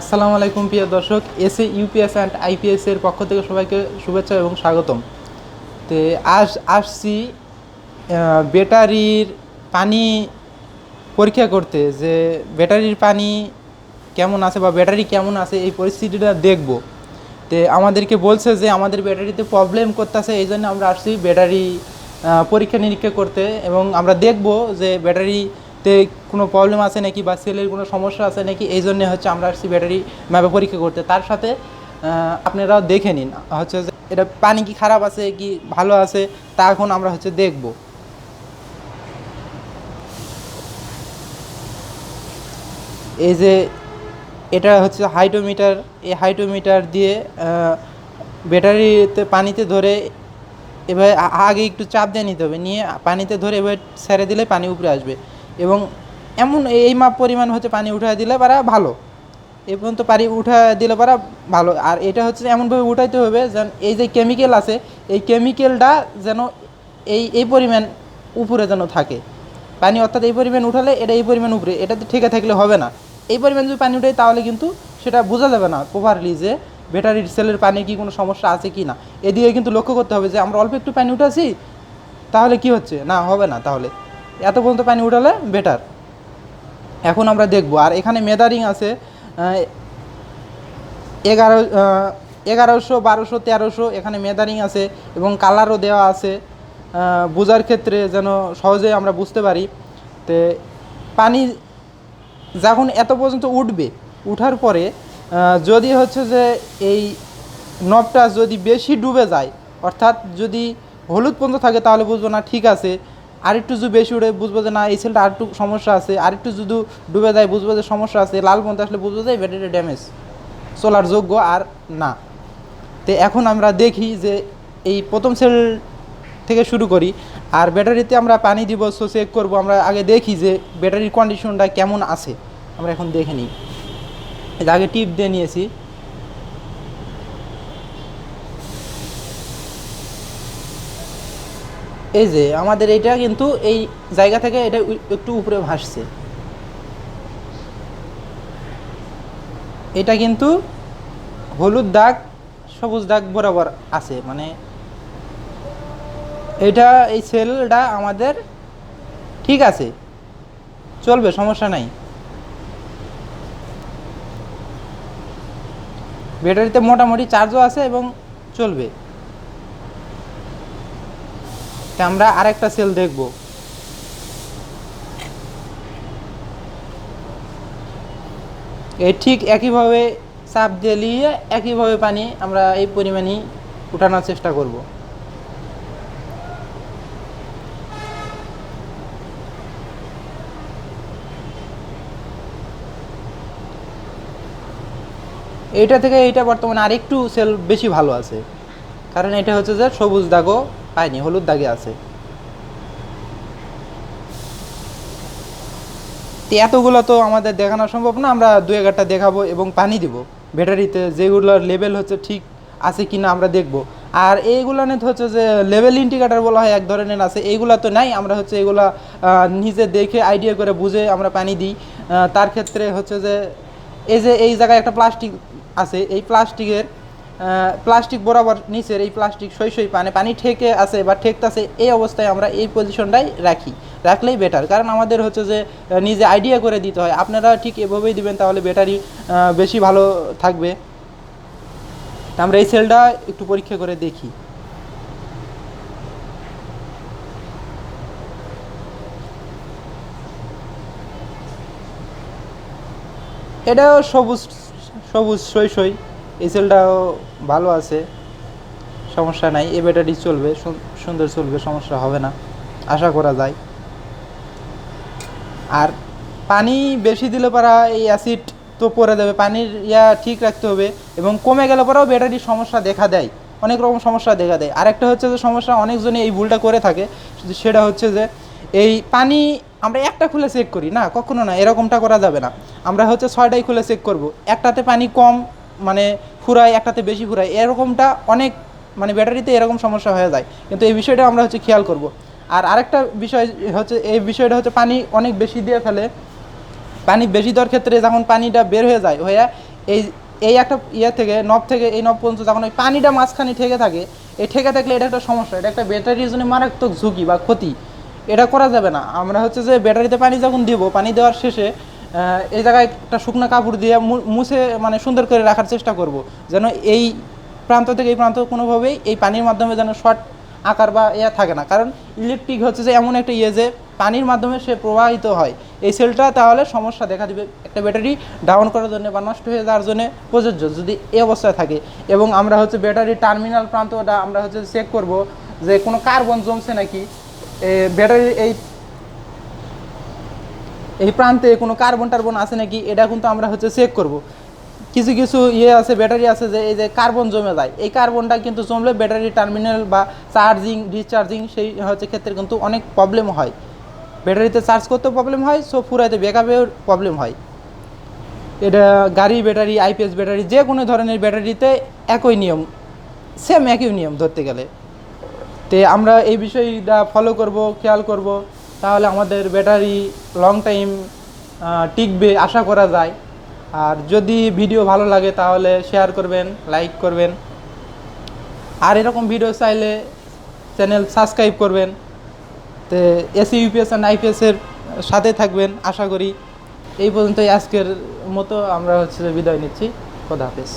আসসালামু আলাইকুম প্রিয় দর্শক, এসএ ইউপিএস অ্যান্ড আইপিএস এর পক্ষ থেকে সবাইকে শুভেচ্ছা এবং স্বাগতম। তো আজ আসছি ব্যাটারির পানি পরীক্ষা করতে, যে ব্যাটারির পানি কেমন আছে বা ব্যাটারি কেমন আছে এই পরিস্থিতিটা দেখব। তো আমাদেরকে বলছে যে আমাদের ব্যাটারিতে প্রবলেম করতেছে, এই জন্য আমরা আসছি ব্যাটারি পরীক্ষা নিরীক্ষা করতে এবং আমরা দেখব যে ব্যাটারিতে কোনো প্রবলেম আছে নাকি বা সেলের কোনো সমস্যা আছে নাকি এই জন্যে হচ্ছে আমরা আসছি ব্যাটারি ম্যাপে পরীক্ষা করতে। তার সাথে আহ, আপনারাও দেখে নিন হচ্ছে এটা পানি কি খারাপ আছে কি ভালো আছে তা এখন আমরা হচ্ছে দেখব। এই যে এটা হচ্ছে হাইড্রোমিটার এই হাইড্রোমিটার দিয়ে ব্যাটারিতে পানিতে ধরে এবার আগে একটু চাপ দিয়ে নিতে হবে নিয়ে পানিতে ধরে এবার ছেড়ে দিলে পানি উপরে আসবে। এবং এমন এই মাপ পরিমাণ হচ্ছে পানি উঠায় দিলে পারা ভালো। এই পর্যন্ত পানি উঠা দিলে পারা ভালো। আর এটা হচ্ছে এমনভাবে উঠাইতে হবে যেন এই যে কেমিক্যাল আছে, এই কেমিক্যালটা যেন এই এই পরিমাণ উপরে যেন থাকে। পানি অর্থাৎ এই পরিমাণ উঠালে এটা এই পরিমাণ উপরে এটাতে ঠিকা থাকলে হবে না। এই পরিমাণ যদি পানি উঠাই তাহলে কিন্তু সেটা বোঝা যাবে না প্রপারলি যে ব্যাটারির সেলের পানি কি কোনো সমস্যা আছে কি না। এদিকে কিন্তু লক্ষ্য করতে হবে যে আমরা অল্প একটু পানি উঠাছি, তাহলে কি হচ্ছে? না, হবে না তাহলে। এত পর্যন্ত পানি উঠালে বেটার এখন আমরা দেখব, আর এখানে মেদারিং আছে এগারো এগারোশো, বারোশো, তেরোশো, এখানে মেদারিং আছে এবং কালারও দেওয়া আছে। বোঝার ক্ষেত্রে যেন সহজে আমরা বুঝতে পারি। তো পানি যখন এত পর্যন্ত উঠবে, উঠার পরে যদি হচ্ছে যে এই নবটা যদি বেশি ডুবে যায়, অর্থাৎ যদি হলুদ পর্যন্ত থাকে তাহলে বুঝব না ঠিক আছে আরেকটু যদি বেশি উঠে বুঝব যে না, এই সেলটা আরেকটু সমস্যা আছে, আরেকটু যদি ডুবে যায় বুঝব যে সমস্যা আছে, লাল পর্যন্ত আসলে বুঝব যে ব্যাটারি ড্যামেজ, চলার যোগ্য আর না। তো এখন আমরা দেখি যে এই প্রথম সেল থেকে শুরু করি, আর ব্যাটারিতে আমরা পানি দিব, সো চেক করব, আমরা আগে দেখি যে ব্যাটারির কন্ডিশনটা কেমন আছে। আমরা এখন দেখে নিই। আগে টিপ দিয়ে নিয়েছি। এই যে, আমাদের এটা কিন্তু এই জায়গা থেকে এটা একটু উপরে ভাসছে। এটা কিন্তু হলুদ দাগ, সবুজ দাগ বরাবর আছে মানে এটা, এই সেলটা আমাদের ঠিক আছে। চলবে, সমস্যা নাই। ব্যাটারিতে মোটামুটি চার্জও আছে এবং চলবে। আমরা আরেকটা সেল দেখব। এই ঠিক একইভাবে চাপ দিয়ে একইভাবে পানি আমরা এই পরিমাণই উঠানোর চেষ্টা করব। এইটা থেকে এইটা বর্তমানে আরেকটু সেল বেশি ভালো আছে। কারণ এটা হচ্ছে যে সবুজ দাগও। পায়নি, হলুদ দাগে আছে। এতগুলো তো আমাদের দেখানো সম্ভব না, আমরা দু এগারটা দেখাবো এবং পানি দিব। ব্যাটারিতে যেগুলোর লেভেল হচ্ছে ঠিক আছে কি না আমরা দেখব। আর এইগুলো তো হচ্ছে যে লেভেল ইন্ডিকেটার বলা হয়, এক ধরনের আছে। এইগুলা তো নাই, আমরা হচ্ছে এগুলা নিজে দেখে আইডিয়া করে বুঝে আমরা পানি দিই। তার ক্ষেত্রে হচ্ছে যে, এই যে এই জায়গায় একটা প্লাস্টিক আছে, এই প্লাস্টিকের প্লাস্টিক বরাবর নিচের এই প্লাস্টিক সই সই পানে পানি ঠেকে আছে বা ঠেকতেছে, এই অবস্থায় আমরা এই পজিশনটাই রাখি। রাখলেই বেটার কারণ আমাদের হচ্ছে যে নিজে আইডিয়া করে দিতে হয়। আপনারা ঠিক এভাবেই দিবেন, তাহলে ব্যাটারি বেশি ভালো থাকবে। আমরা এই সেলটা একটু পরীক্ষা করে দেখি। এটাও সবুজ সবুজ সই সই। এই সেলটাও ভালো আছে, সমস্যা নাই এ ব্যাটারি চলবে সুন- সুন্দর চলবে, সমস্যা হবে না, আশা করা যায়। আর পানি বেশি দিলে পারা এই অ্যাসিড তো পরে দেবে পানির ইয়া ঠিক রাখতে হবে এবং কমে গেলে পরেও ব্যাটারির সমস্যা দেখা দেয়, অনেক রকম সমস্যা দেখা দেয়। আরেকটা হচ্ছে যে সমস্যা অনেকজনই এই ভুলটা করে থাকে, সেটা হচ্ছে যে এই পানি আমরা একটা খুলে চেক করি, না, কখনো না, এরকমটা করা যাবে না। আমরা হচ্ছে ছয়টাই খুলে চেক করব, একটাতে পানি কম মানে ফুরায় একটাতে বেশি ফুরায় এরকমটা অনেক মানে ব্যাটারিতে এরকম সমস্যা হয়ে যায়। কিন্তু এই বিষয়টা আমরা হচ্ছে খেয়াল করব। আর আরেকটা বিষয় হচ্ছে, এই বিষয়টা হচ্ছে পানি অনেক বেশি দিয়ে ফেলে। পানি বেশি দেওয়ার ক্ষেত্রে যখন পানিটা বের হয়ে যায়, হয়ে এই এই একটা ইয়ে থেকে, নব থেকে, এই নব পর্যন্ত যখন ওই পানিটা মাঝখানে ঠেকে থাকে, এই ঠেকে থাকলে এটা একটা সমস্যা, এটা একটা ব্যাটারির জন্য মারাত্মক ঝুঁকি বা ক্ষতি। এটা করা যাবে না। আমরা হচ্ছে যে ব্যাটারিতে পানি যখন দিব, পানি দেওয়ার শেষে এই জায়গায় একটা শুকনো কাপড় দিয়ে মুছে মানে সুন্দর করে রাখার চেষ্টা করব। যেন এই প্রান্ত থেকে এই প্রান্ত কোনোভাবেই এই পানির মাধ্যমে যেন শর্ট আকার বা ইয়ে থাকে না। কারণ ইলেকট্রিক হচ্ছে যে এমন একটা ইয়ে যে পানির মাধ্যমে সে প্রবাহিত হয়। এই সেলটা তাহলে সমস্যা দেখা দিবে। একটা ব্যাটারি ডাউন করার জন্য বা নষ্ট হয়ে যাওয়ার জন্য প্রযোজ্য যদি এই অবস্থায় থাকে। এবং আমরা হচ্ছে ব্যাটারি টার্মিনাল প্রান্তটা আমরা হচ্ছে চেক করব যে কোনো কার্বন জমছে নাকি। ব্যাটারি এই এই প্রান্তে কোনো কার্বন টার্বন আছে নাকি, এটা কিন্তু আমরা হচ্ছে চেক করব। কিছু কিছু ইয়ে আছে, ব্যাটারি আছে যে, এই যে কার্বন জমে যায়, এই কার্বনটা কিন্তু জমলে ব্যাটারি টার্মিনাল বা চার্জিং ডিসচার্জিং সেই হচ্ছে ক্ষেত্রে কিন্তু অনেক প্রবলেম হয়। ব্যাটারিতে চার্জ করতেও প্রবলেম হয় সো ফুরাইতে ব্যাকআপেও প্রবলেম হয়। এটা গাড়ি ব্যাটারি আইপিএস ব্যাটারি, যে কোনো ধরনের ব্যাটারিতে একই নিয়ম সেম একই নিয়ম ধরতে গেলে। তে আমরা এই বিষয়টা ফলো করব, খেয়াল করব। তাহলে আমাদের ব্যাটারি লং টাইম টিকবে আশা করা যায়। আর যদি ভিডিও ভালো লাগে তাহলে শেয়ার করবেন লাইক করবেন। আর এরকম ভিডিও চাইলে চ্যানেল সাবস্ক্রাইব করবেন। তো এসি ইউপিএস অ্যান্ড আইপিএসের সাথে থাকবেন, আশা করি। এই পর্যন্তই আজকের মতো, আমরা হচ্ছে বিদায় নিচ্ছি। খোদা হাফেজ।